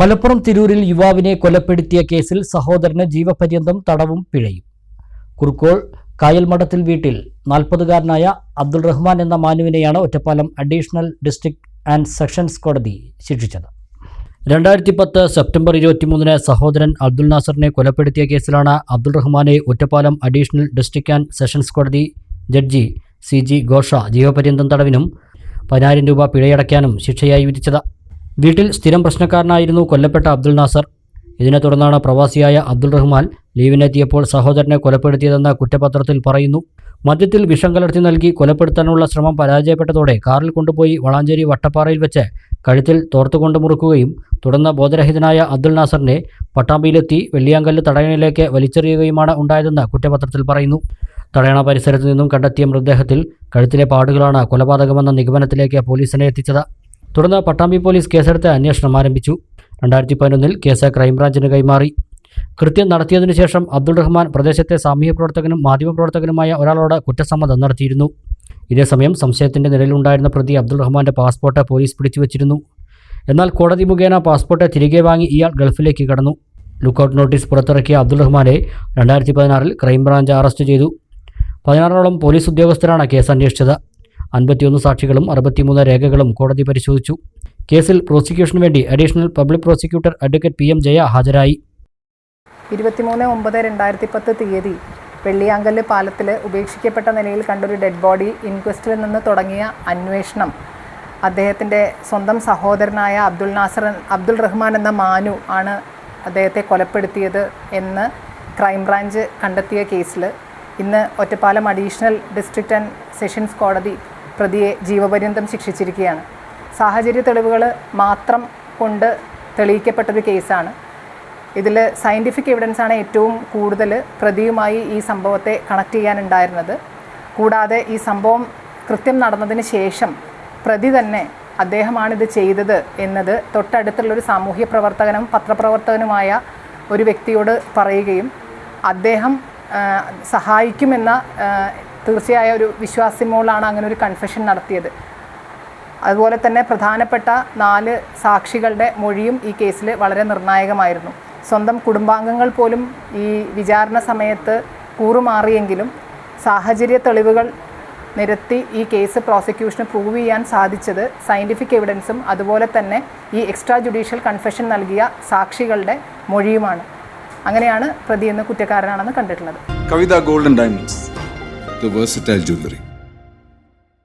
മലപ്പുറം തിരൂരിൽ യുവാവിനെ കൊലപ്പെടുത്തിയ കേസിൽ സഹോദരന് ജീവപര്യന്തം തടവും പിഴയും. കുറുക്കോൾ കായൽമഠത്തിൽ വീട്ടിൽ നാൽപ്പതുകാരനായ അബ്ദുൾ റഹ്മാൻ എന്ന മാനുവിനെയാണ് Ottapalam additional district and sessions കോടതി ശിക്ഷിച്ചത്. രണ്ടായിരത്തി പത്ത് സെപ്റ്റംബർ ഇരുപത്തിമൂന്നിന് സഹോദരൻ അബ്ദുൾ നാസറിനെ കൊലപ്പെടുത്തിയ കേസിലാണ് അബ്ദുൾ റഹ്മാനെ Ottapalam additional district and sessions കോടതി ജഡ്ജി സി ജി ഘോഷ ജീവപര്യന്തം തടവിനും പതിനായിരം രൂപ പിഴയടയ്ക്കാനും ശിക്ഷയായി വിധിച്ചത്. വീട്ടിൽ സ്ഥിരം പ്രശ്നക്കാരനായിരുന്നു കൊല്ലപ്പെട്ട അബ്ദുൾ നാസർ. ഇതിനെ തുടർന്നാണ് പ്രവാസിയായ അബ്ദുൾ റഹ്മാൻ ലീവിനെത്തിയപ്പോൾ സഹോദരനെ കൊലപ്പെടുത്തിയതെന്ന കുറ്റപത്രത്തിൽ പറയുന്നു. മദ്യത്തിൽ വിഷം കലർത്തി നൽകി കൊലപ്പെടുത്താനുള്ള ശ്രമം പരാജയപ്പെട്ടതോടെ കാറിൽ കൊണ്ടുപോയി വളാഞ്ചേരി വട്ടപ്പാറയിൽ വെച്ച് കഴുത്തിൽ തോർത്തുകൊണ്ട് മുറുക്കുകയും തുടർന്ന് ബോധരഹിതനായ അബ്ദുൾ നാസറിനെ പട്ടാമ്പിയിലെത്തി വെള്ളിയാങ്കല്ല് തടയണയിലേക്ക് വലിച്ചെറിയുകയുമാണ് ഉണ്ടായതെന്ന് കുറ്റപത്രത്തിൽ പറയുന്നു. തടയണ പരിസരത്തു നിന്നും കണ്ടെത്തിയ മൃതദേഹത്തിൽ കഴുത്തിലെ പാടുകളാണ് കൊലപാതകമെന്ന നിഗമനത്തിലേക്ക് പോലീസിനെ എത്തിച്ചത്. തുടർന്ന് പട്ടാമ്പി പോലീസ് കേസെടുത്ത് അന്വേഷണം ആരംഭിച്ചു. രണ്ടായിരത്തി പതിനൊന്നിൽ കേസ് ക്രൈംബ്രാഞ്ചിന് കൈമാറി. കൃത്യം നടത്തിയതിനു ശേഷം അബ്ദുൾ റഹ്മാൻ പ്രദേശത്തെ സാമൂഹ്യ പ്രവർത്തകനും മാധ്യമപ്രവർത്തകനുമായ ഒരാളോട് കുറ്റസമ്മതം നടത്തിയിരുന്നു. ഇതേസമയം സംശയത്തിന്റെ നിലയിലുണ്ടായിരുന്ന പ്രതി അബ്ദുൾ റഹ്മാന്റെ പാസ്പോർട്ട് പോലീസ് പിടിച്ചുവച്ചിരുന്നു. എന്നാൽ കോടതി മുഖേന പാസ്പോർട്ട് തിരികെ വാങ്ങി ഇയാൾ ഗൾഫിലേക്ക് കടന്നു. ലുക്കൌട്ട് നോട്ടീസ് പുറത്തിറക്കിയ അബ്ദുൾ റഹ്മാനെ രണ്ടായിരത്തി പതിനാറിൽ ക്രൈംബ്രാഞ്ച് അറസ്റ്റ് ചെയ്തു. പതിനാറോളം പോലീസ് ഉദ്യോഗസ്ഥരാണ് കേസ് അന്വേഷിച്ചത്. അൻപത്തിയൊന്ന് സാക്ഷികളും അറുപത്തിമൂന്ന് രേഖകളും കോടതി പരിശോധിച്ചു. കേസിൽ പ്രോസിക്യൂഷന് വേണ്ടി additional public prosecutor advocate P M Jaya ഹാജരായി. ഇരുപത്തിമൂന്ന് ഒമ്പത് രണ്ടായിരത്തി പത്ത് തീയതി വെള്ളിയാങ്കല്ല് പാലത്തിൽ ഉപേക്ഷിക്കപ്പെട്ട നിലയിൽ കണ്ടൊരു ഡെഡ് ബോഡി ഇൻക്വസ്റ്റിൽ നിന്ന് തുടങ്ങിയ അന്വേഷണം. അദ്ദേഹത്തിന്റെ സ്വന്തം സഹോദരനായ അബ്ദുൽ നാസർ അബ്ദുൾ റഹ്മാൻ എന്ന മാനു ആണ് അദ്ദേഹത്തെ കൊലപ്പെടുത്തിയത് എന്ന് ക്രൈംബ്രാഞ്ച് കണ്ടെത്തിയ കേസിൽ ഇന്ന് Ottapalam additional district and sessions കോടതി പ്രതിയെ ജീവപര്യന്തം ശിക്ഷിച്ചിരിക്കുകയാണ്. സാഹചര്യ തെളിവുകൾ മാത്രം കൊണ്ട് തെളിയിക്കപ്പെട്ടൊരു കേസാണ്. ഇതിൽ സയന്റിഫിക് എവിഡൻസാണ് ഏറ്റവും കൂടുതൽ പ്രതിയുമായി ഈ സംഭവത്തെ കണക്ട് ചെയ്യാനുണ്ടായിരുന്നത്. കൂടാതെ ഈ സംഭവം കൃത്യം നടന്നതിന് ശേഷം പ്രതി തന്നെ അദ്ദേഹമാണിത് ചെയ്തത് എന്നത് തൊട്ടടുത്തുള്ളൊരു സാമൂഹ്യ പ്രവർത്തകനും പത്രപ്രവർത്തകനുമായ ഒരു വ്യക്തിയോട് പറയുകയും അദ്ദേഹം സഹായിക്കുമെന്ന തീർച്ചയായ ഒരു വിശ്വാസിമോളാണ് അങ്ങനെ ഒരു കൺഫെഷൻ നടത്തിയത്. അതുപോലെ തന്നെ പ്രധാനപ്പെട്ട നാല് സാക്ഷികളുടെ മൊഴിയും ഈ കേസിൽ വളരെ നിർണായകമായിരുന്നു. സ്വന്തം കുടുംബാംഗങ്ങൾ പോലും ഈ വിചാരണ സമയത്ത് കൂറുമാറിയെങ്കിലും സാഹചര്യ തെളിവുകൾ നിരത്തി ഈ കേസ് പ്രോസിക്യൂഷന് പ്രൂവ് ചെയ്യാൻ സാധിച്ചത് സയന്റിഫിക് എവിഡൻസും അതുപോലെ തന്നെ ഈ എക്സ്ട്രാ ജുഡീഷ്യൽ കൺഫെഷൻ നൽകിയ സാക്ഷികളുടെ മൊഴിയുമാണ്. അങ്ങനെയാണ് പ്രതി എന്ന് കുറ്റക്കാരനാണെന്ന് കണ്ടിട്ടുള്ളത്. Kavitha golden diamonds the versatile jewelry.